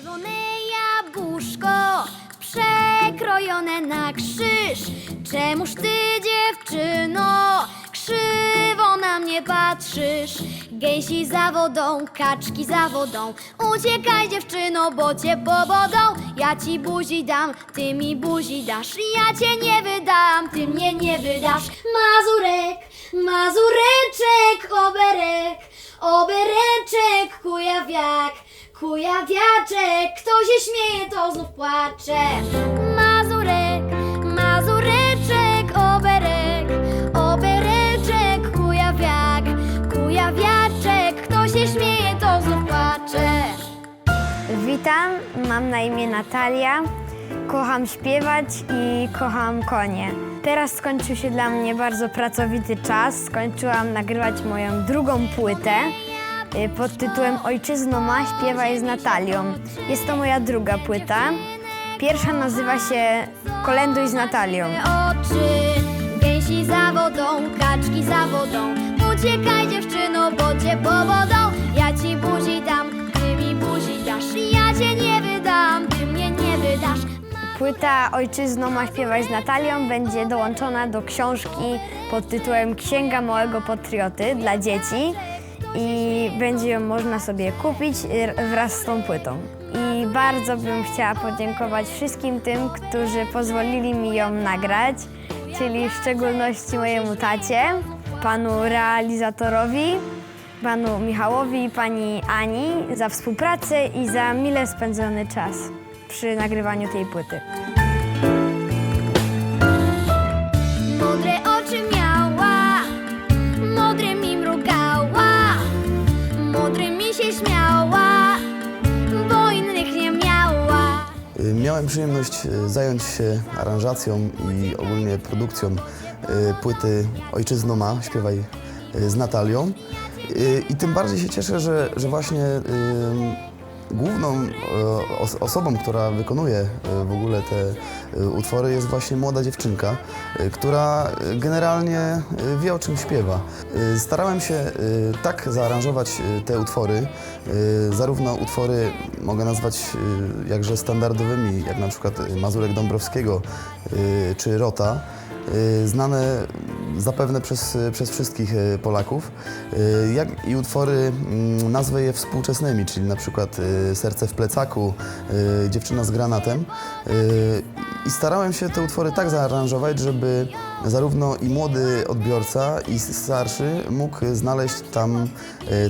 Czerwone jabłuszko przekrojone na krzyż. Czemuż ty, dziewczyno, krzywo na mnie patrzysz? Gęsi za wodą, kaczki za wodą. Uciekaj, dziewczyno, bo cię powodą. Ja ci buzi dam, ty mi buzi dasz. Ja cię nie wydam, ty mnie nie wydasz. Mazurek, mazureczek, oberek, obereczek, kujawiak. Kujawiaczek, kto się śmieje, to znów płacze. Mazurek, mazureczek, oberek, obereczek, kujawiak, kujawiaczek, kto się śmieje, to znów płacze. Witam, mam na imię Natalia. Kocham śpiewać i kocham konie. Teraz skończył się dla mnie bardzo pracowity czas. Skończyłam nagrywać moją drugą płytę pod tytułem Ojczyzno ma, śpiewaj z Natalią. Jest to moja druga płyta. Pierwsza nazywa się Kolęduj z Natalią. Oczy, gęsi za wodą, kaczki za wodą. Uciekaj dziewczyno, bo cię powodą. Ja ci buzi dam, ty mi buzi dasz. Ja cię nie wydam, ty mnie nie wydasz. Płyta Ojczyzno ma śpiewać z Natalią będzie dołączona do książki pod tytułem Księga Małego Patrioty dla dzieci i będzie ją można sobie kupić y, wraz z tą płytą. I bardzo bym chciała podziękować wszystkim tym, którzy pozwolili mi ją nagrać, czyli w szczególności mojemu tacie, panu realizatorowi, panu Michałowi i pani Ani za współpracę i za mile spędzony czas przy nagrywaniu tej płyty. Miałem przyjemność y, zająć się aranżacją i ogólnie produkcją y, płyty Ojczyzno ma, śpiewaj y, z Natalią. I tym bardziej się cieszę, że, że właśnie główną os- osobą, która wykonuje y, w ogóle te y, utwory jest właśnie młoda dziewczynka, która generalnie wie o czym śpiewa. Starałem się tak zaaranżować te utwory, zarówno utwory mogę nazwać jakże standardowymi, jak na przykład Mazurek Dąbrowskiego czy Rota, znane zapewne przez, przez wszystkich y, Polaków, y, jak i utwory, mm, nazwę je współczesnymi, czyli na przykład y, Serce w plecaku, Dziewczyna z granatem. I starałem się te utwory tak zaaranżować, żeby zarówno i młody odbiorca, i starszy mógł znaleźć tam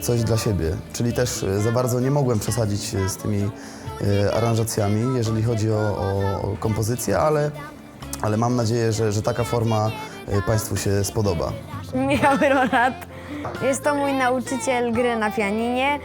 coś dla siebie. Czyli też za bardzo nie mogłem przesadzić z tymi aranżacjami, jeżeli chodzi o, o, kompozycję, ale, ale mam nadzieję, że, że taka forma Państwu się spodoba. Michał Ronat. Jest to mój nauczyciel gry na pianinie.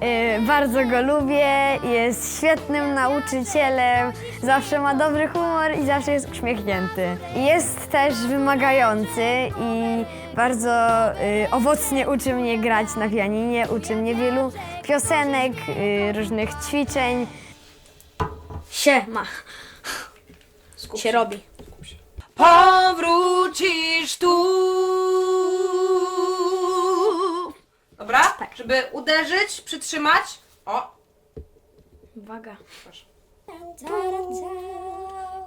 Yy, bardzo go lubię, jest świetnym nauczycielem, zawsze ma dobry humor i zawsze jest uśmiechnięty. Jest też wymagający i bardzo yy, owocnie uczy mnie grać na pianinie, uczy mnie wielu piosenek, yy, różnych ćwiczeń. Się ma. Się robi. Powrócisz tu. Dobra? Tak. Żeby uderzyć, przytrzymać. O, Uwaga.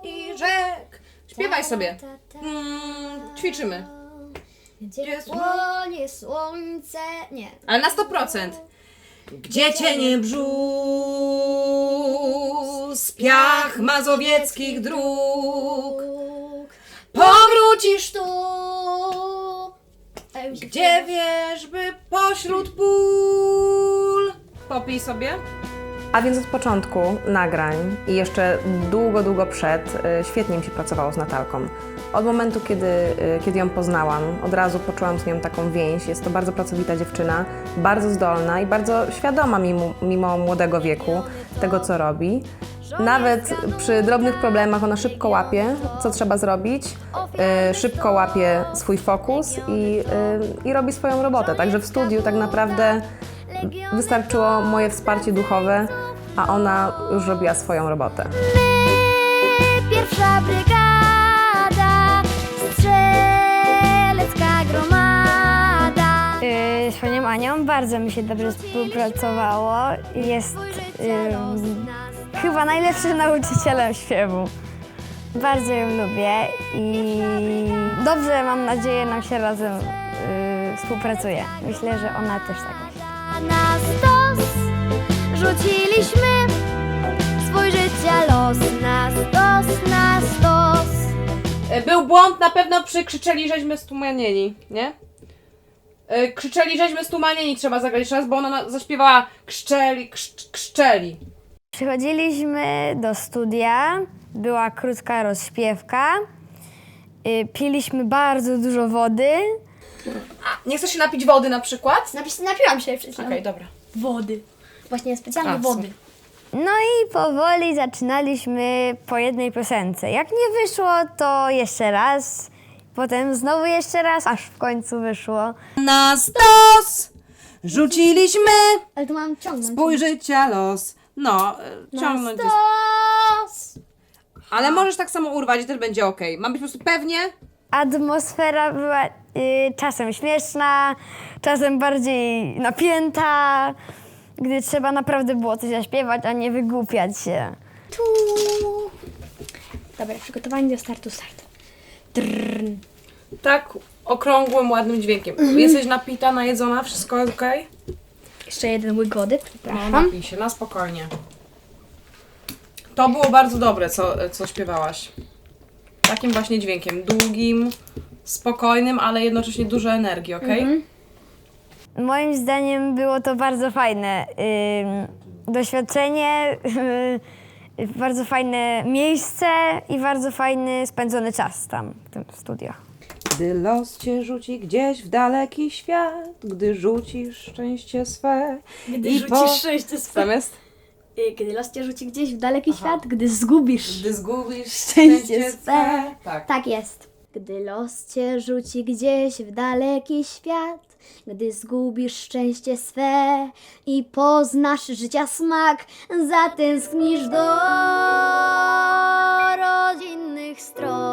i rzek. Śpiewaj sobie. Mm, ćwiczymy. Gdzie słonie, słońce, nie. Ale na 100%. Gdzie cienie brzus, piach mazowieckich dróg. Powrócisz tu, gdzie wierzby pośród pól. Popij sobie. A więc od początku nagrań i jeszcze długo, długo przed y, świetnie mi się pracowało z Natalką. Od momentu, kiedy, y, kiedy ją poznałam, od razu poczułam z nią taką więź. Jest to bardzo pracowita dziewczyna, bardzo zdolna i bardzo świadoma mimo, mimo młodego wieku tego, co robi. Nawet przy drobnych problemach ona szybko łapie, co trzeba zrobić, y, szybko łapie swój fokus i, y, i robi swoją robotę. Także w studiu tak naprawdę Wystarczyło moje wsparcie duchowe, a ona już robiła swoją robotę. My, pierwsza brygada, strzelecka gromada. Yy, z panią Anią bardzo mi się dobrze współpracowało. Jest ym, chyba najlepszym nauczycielem śpiewu. Bardzo ją lubię i dobrze mam nadzieję nam się razem y, współpracuje. Myślę, że ona też tak myśli. Na stos rzuciliśmy swój życia los. Na stos, na stos. E, Był błąd, na pewno przy krzyczeli żeśmy stumanieni, nie? E, Krzyczeli żeśmy stumanieni, trzeba zagrać jeszcze raz, bo ona na- zaśpiewała krzczeli, krzcz, krzczeli. Przychodziliśmy do studia, była krótka rozśpiewka, y, piliśmy bardzo dużo wody. Nie chcesz się napić wody na przykład? Napis, napiłam się przed chwilą. Okej, dobra. Wody. Właśnie specjalnie A, wody. No i powoli zaczynaliśmy po jednej piosence. Jak nie wyszło, to jeszcze raz, potem znowu jeszcze raz, aż w końcu wyszło. Na stos rzuciliśmy Ale to mam ciągnąć. Bój życia los. No, e, ciągnąć jest. Stos! Ale możesz tak samo urwać i też będzie ok. Ma być po prostu pewnie. Atmosfera była y, czasem śmieszna, czasem bardziej napięta, gdy trzeba naprawdę było coś zaśpiewać, a nie wygłupiać się. Tu. Dobra, przygotowanie do startu, start. Drrrn. Tak okrągłym, ładnym dźwiękiem. Jesteś napita, najedzona, wszystko jest ok? Jeszcze jeden łyk wody, No, przepraszam. napij się, na spokojnie. To było bardzo dobre, co, co śpiewałaś. Takim właśnie dźwiękiem. Długim, spokojnym, ale jednocześnie dużo energii, ok? Moim zdaniem było to bardzo fajne ym, doświadczenie, y, bardzo fajne miejsce i bardzo fajny spędzony czas tam w tym studio. Gdy los cię rzuci gdzieś w daleki świat, gdy rzucisz szczęście swe. Gdy i rzucisz po- szczęście swe. Zamiast? Y, Kiedy los cię rzuci gdzieś w daleki świat, gdy zgubisz. Gdy zgubisz Szczęście swe. Tak. Tak jest. Gdy los cię rzuci gdzieś w daleki świat, gdy zgubisz szczęście swe i poznasz życia smak, zatęsknisz do rodzinnych stron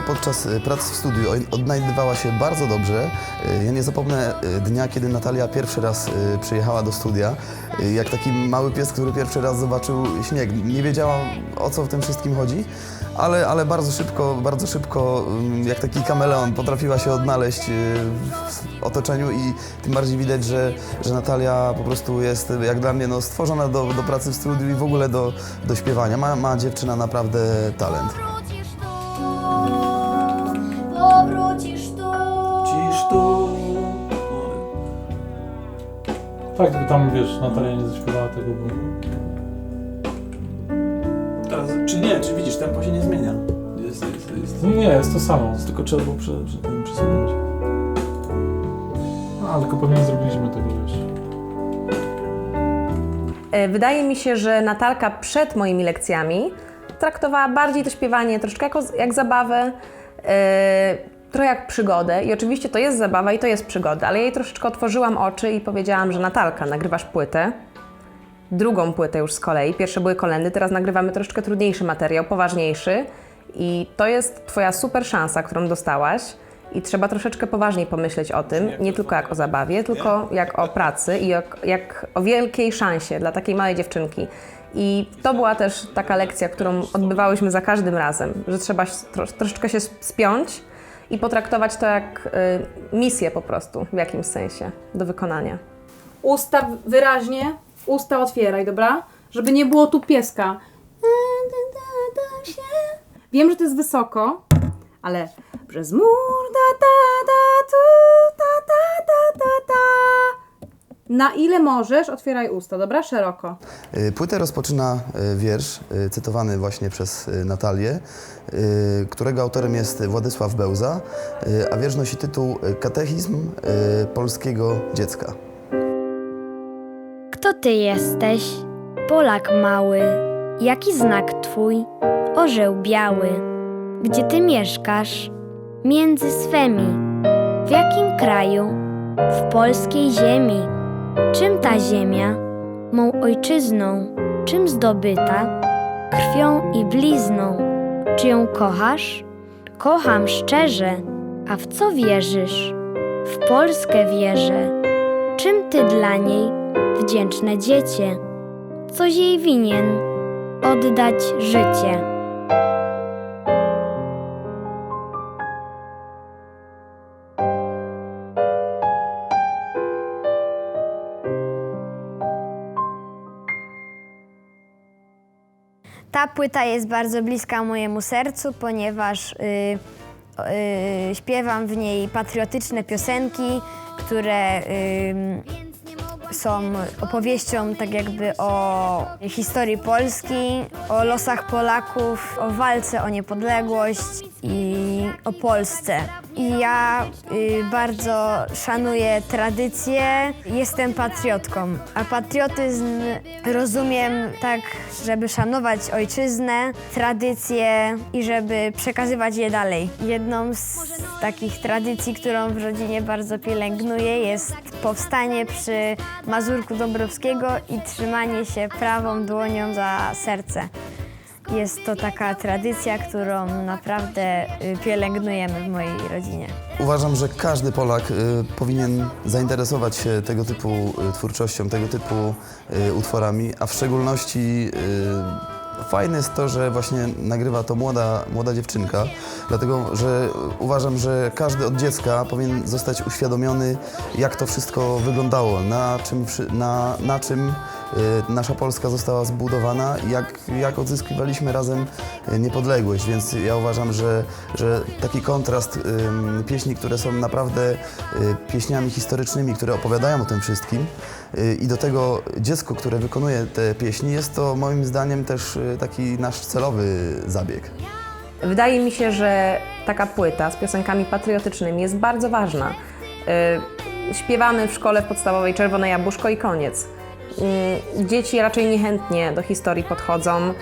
Podczas e, prac w studiu odnajdywała się bardzo dobrze. E, Ja nie zapomnę e, dnia, kiedy Natalia pierwszy raz przyjechała do studia, jak taki mały pies, który pierwszy raz zobaczył śnieg. Nie wiedziała o co w tym wszystkim chodzi, ale, ale bardzo szybko, bardzo szybko, mm, jak taki kameleon, potrafiła się odnaleźć w otoczeniu i tym bardziej widać, że, że Natalia po prostu jest, jak dla mnie, no, stworzona do, do pracy w studiu i w ogóle do, do śpiewania. Ma, ma dziewczyna naprawdę talent. Tak, tylko tam wiesz, Natalia nie zaśpiewała tego, bo Teraz, czy nie, czy widzisz, tempo się nie zmienia. Jest, jest, jest. nie, nie, jest to samo. Tylko trzeba było prze, prze, przesunąć. A, tylko pewnie nie zrobiliśmy tego, wiesz. E, Wydaje mi się, że Natalka przed moimi lekcjami traktowała bardziej to śpiewanie troszeczkę jako, jak zabawę, e, trochę jak przygodę. I oczywiście to jest zabawa i to jest przygoda, ale jej troszeczkę otworzyłam oczy i powiedziałam, że Natalka, nagrywasz płytę. Drugą płytę już z kolei. Pierwsze były kolendy, teraz nagrywamy troszeczkę trudniejszy materiał, poważniejszy. I to jest Twoja super szansa, którą dostałaś. I trzeba troszeczkę poważniej pomyśleć o tym, nie tylko jak o zabawie, tylko jak o pracy i jak, jak o wielkiej szansie dla takiej małej dziewczynki. I to była też taka lekcja, którą odbywałyśmy za każdym razem, że trzeba troszeczkę się spiąć i potraktować to jak y, misję po prostu w jakimś sensie do wykonania. Usta wyraźnie, usta otwieraj, dobra? Żeby nie było tu pieska. Wiem, że to jest wysoko, ale przez mur da da da tu. Na ile możesz, otwieraj usta, dobra? Szeroko. Y, Płytę rozpoczyna y, wiersz y, cytowany właśnie przez Natalię, którego autorem jest Władysław Bełza, a wiersz nosi tytuł Katechizm polskiego dziecka. Kto ty jesteś? Polak mały. Jaki znak twój? Orzeł biały. Gdzie ty mieszkasz? Między swemi. W jakim kraju? W polskiej ziemi. Czym ta ziemia mą ojczyzną, czym zdobyta, krwią i blizną. Czy ją kochasz? Kocham szczerze. A w co wierzysz? W Polskę wierzę. Czym ty dla niej, wdzięczne dziecię? Coś jej winien oddać życie. Ta płyta jest bardzo bliska mojemu sercu, ponieważ y, y, śpiewam w niej patriotyczne piosenki, które ym, są opowieścią tak jakby o historii Polski, o losach Polaków, o walce o niepodległość i o Polsce. I ja y, bardzo szanuję tradycję, jestem patriotką, a patriotyzm rozumiem tak, żeby szanować ojczyznę, tradycje i żeby przekazywać je dalej. Jedną z takich tradycji, którą w rodzinie bardzo pielęgnuję jest powstanie przy Mazurku Dąbrowskiego i trzymanie się prawą dłonią za serce. Jest to taka tradycja, którą naprawdę y, pielęgnujemy w mojej rodzinie. Uważam, że każdy Polak y, powinien zainteresować się tego typu y, twórczością, tego typu utworami, a w szczególności fajne jest to, że właśnie nagrywa to młoda, młoda dziewczynka, dlatego że uważam, że każdy od dziecka powinien zostać uświadomiony, jak to wszystko wyglądało, na czym, na, na czym nasza Polska została zbudowana jak, jak odzyskiwaliśmy razem y, niepodległość. Więc ja uważam, że, że taki kontrast pieśni, które są naprawdę y, pieśniami historycznymi, które opowiadają o tym wszystkim y, i do tego dziecko, które wykonuje te pieśni, jest to moim zdaniem też y, taki nasz celowy zabieg. Wydaje mi się, że taka płyta z piosenkami patriotycznymi jest bardzo ważna. Y, Śpiewamy w szkole podstawowej Czerwone Jabłuszko i koniec. Y, Dzieci raczej niechętnie do historii podchodzą, y,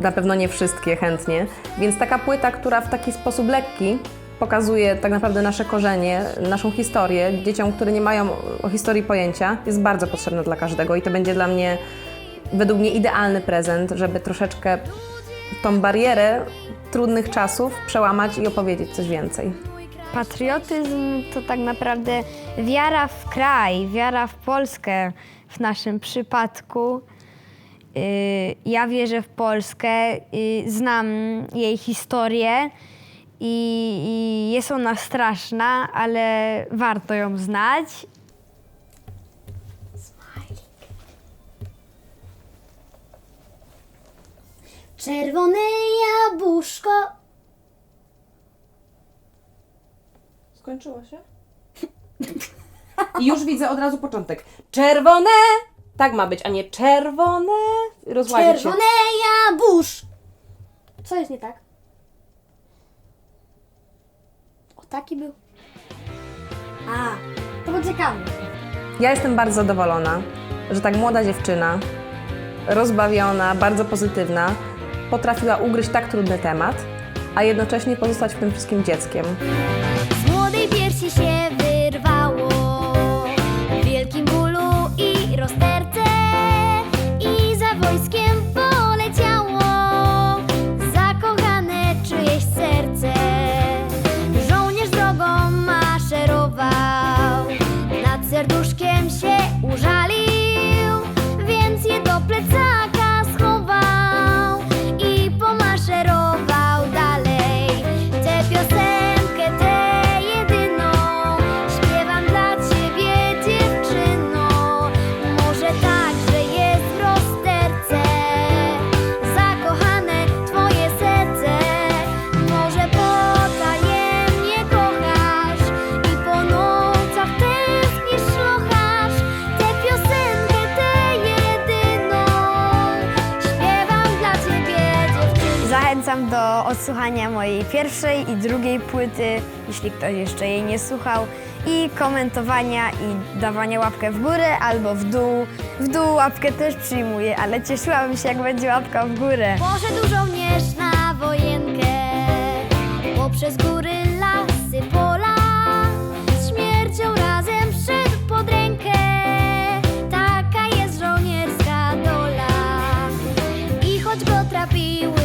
na pewno nie wszystkie chętnie, więc taka płyta, która w taki sposób lekki pokazuje tak naprawdę nasze korzenie, naszą historię dzieciom, które nie mają o historii pojęcia, jest bardzo potrzebna dla każdego i to będzie dla mnie, według mnie, idealny prezent, żeby troszeczkę tą barierę trudnych czasów przełamać i opowiedzieć coś więcej. Patriotyzm to tak naprawdę wiara w kraj, wiara w Polskę w naszym przypadku. Yy, Ja wierzę w Polskę, yy, znam jej historię i, i jest ona straszna, ale warto ją znać. Czerwone jabłuszko. Skończyło się? I już widzę od razu początek. Czerwone! Tak ma być, a nie czerwone. Rozłazić się. Czerwone jabłuszko. Co jest nie tak? O, taki był. A, to poczekamy. Ja jestem bardzo zadowolona, że tak młoda dziewczyna, rozbawiona, bardzo pozytywna, potrafiła ugryźć tak trudny temat, a jednocześnie pozostać w tym wszystkim dzieckiem. Z młodej piersi się wyrwało zachęcam do odsłuchania mojej pierwszej i drugiej płyty, jeśli ktoś jeszcze jej nie słuchał, i komentowania i dawania łapkę w górę albo w dół. W dół łapkę też przyjmuję, ale cieszyłabym się, jak będzie łapka w górę. Poszedł żołnierz na wojenkę, poprzez góry, lasy, pola, z śmiercią razem szedł pod rękę. Taka jest żołnierska dola i choć go trapił